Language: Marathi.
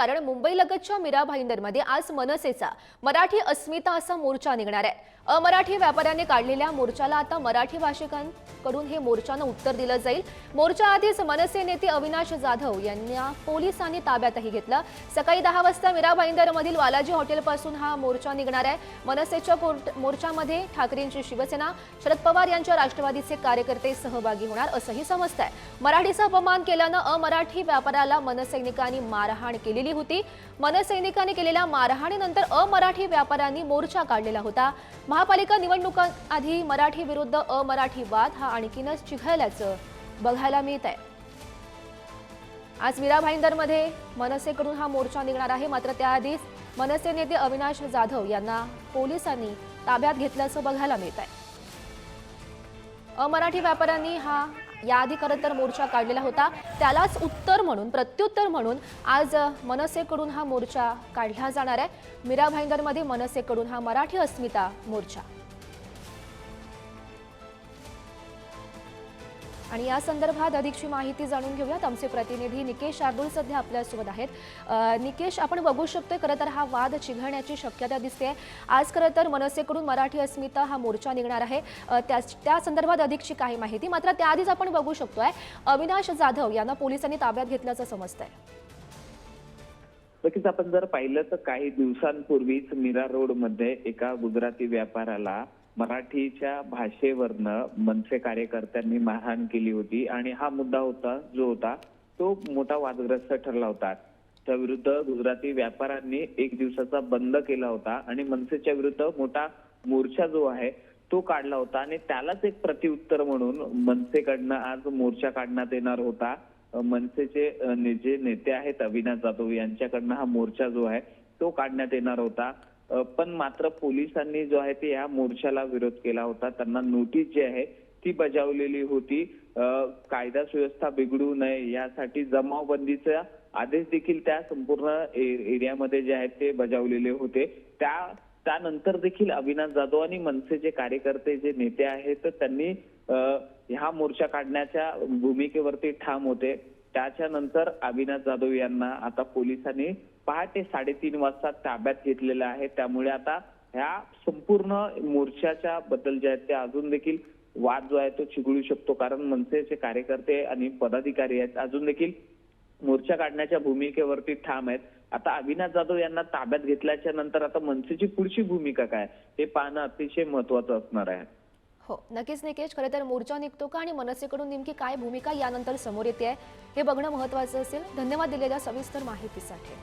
कारण मुंबईलगतच्या मीरा भाईंदरमध्ये आज मनसेचा मराठी अस्मिता असा मोर्चा निघणार आहे. अमराठी व्यापाऱ्यांनी काढलेल्या मोर्चाला आता मराठी भाषिकांकडून हे मोर्चानं उत्तर दिलं जाईल. मोर्चा आधीच मनसे नेते अविनाश जाधव यांना पोलिसांनी ताब्यातही घेतलं. सकाळी दहा वाजता मीरा भाईंदरमधील बालाजी हॉटेलपासून हा मोर्चा निघणार आहे. मनसेच्या मोर्चामध्ये ठाकरेंची शिवसेना शरद पवार यांच्या राष्ट्रवादीचे कार्यकर्ते सहभागी होणार असंही समजत आहे मराठीचा अपमान केल्यानं अमराठी व्यापाऱ्याला मनसैनिकांनी मारहाण केलेली होती. मनसैनिकांनी केलेल्या मारहाणीनंतर अमराठी व्यापाऱ्यांनी मोर्चा काढलेला होता. महापालिका निवडणुकांआधी मराठी विरुद्ध अमराठी वाद हा आणखीनच चिघळल्याचं बघायला मिळत आहे आज मीरा भाईंदरमध्ये मनसेकडून हा मोर्चा निघणार आहे. मात्र त्याआधीच मनसे नेते अविनाश जाधव यांना पोलिसांनी ताब्यात घेतल्याचं बघायला मिळत आहे अमराठी व्यापाऱ्यांनी हा याआधी खरं तर मोर्चा काढलेला होता. त्यालाच उत्तर म्हणून प्रत्युत्तर म्हणून आज मनसेकडून हा मोर्चा काढला जाणार आहे. मीरा भाईंदरमध्ये मनसेकडून हा मराठी अस्मिता मोर्चा. आणि या संदर्भात अधिकची माहिती जाणून घेऊयात. आमचे प्रतिनिधी निकेश शार्दूल सध्या आपल्यासोबत आहेत. निकेश आपण बघू शकतोय खरं तर हा वाद चिघळण्याची शक्यता दिसते आज खरं तर मनसेकडून मराठी अस्मिता हा मोर्चा निघणार आहे. त्या त्या संदर्भात अधिकची काही माहिती. मात्र त्याआधीच आपण बघू शकतोय अविनाश जाधव यांना पोलिसांनी ताब्यात घेतल्याचं समजतंय. नक्कीच आपण जर पाहिलं तर काही दिवसांपूर्वीच मीरा रोडमध्ये एका गुजराती व्यापाऱ्याला मराठीच्या भाषेवरनं मनसे कार्यकर्त्यांनी मारहाण केली होती आणि हा मुद्दा होता जो होता तो मोठा वादग्रस्त ठरला होता. त्या विरुद्ध गुजराती व्यापाऱ्यांनी एक दिवसाचा बंद केला होता आणि मनसेच्या विरुद्ध मोठा मोर्चा जो आहे तो काढला होता. आणि त्यालाच एक प्रतिउत्तर म्हणून मनसेकडनं आज मोर्चा काढण्यात येणार होता. मनसेचे जे नेते आहेत अविनाश जाधव यांच्याकडनं हा मोर्चा जो आहे तो काढण्यात येणार होता. पण मात्र पोलिसांनी जो आहे ते या मोर्चाला विरोध केला होता. त्यांना नोटीस जी आहे ती बजावलेली होती. कायदा सुव्यवस्था बिघडू नये यासाठी जमावबंदीचा आदेश देखील त्या संपूर्ण ए- एरियामध्ये जे आहेत ते बजावलेले होते. त्या त्यानंतर देखील अविनाश जाधव आणि मनसेचे कार्यकर्ते जे नेते आहेत त्यांनी ह्या मोर्चा काढण्याच्या भूमिकेवरती ठाम होते. त्याच्यानंतर अविनाश जाधव यांना आता पोलिसांनी पहाटे साडेतीन वाजता ताब्यात घेतलेलं आहे. त्यामुळे आता ह्या संपूर्ण मोर्चाच्या बद्दल जे आहेत ते अजून देखील वाद जो आहे तो चिघळू शकतो. कारण मनसेचे कार्यकर्ते आणि पदाधिकारी आहेत अजून देखील मोर्चा काढण्याच्या भूमिकेवरती ठाम आहेत. आता अविनाश जाधव यांना ताब्यात घेतल्याच्या नंतर आता मनसेची पुढची भूमिका काय? हे पाहणं अतिशय महत्वाचं असणार आहे. हो नक्कीच निकेश खरं तर मोर्चा निघतो का आणि मनसेकडून नेमकी काय भूमिका यानंतर समोर येते आहे हे बघणं महत्त्वाचं असेल. धन्यवाद दिलेल्या सविस्तर माहितीसाठी.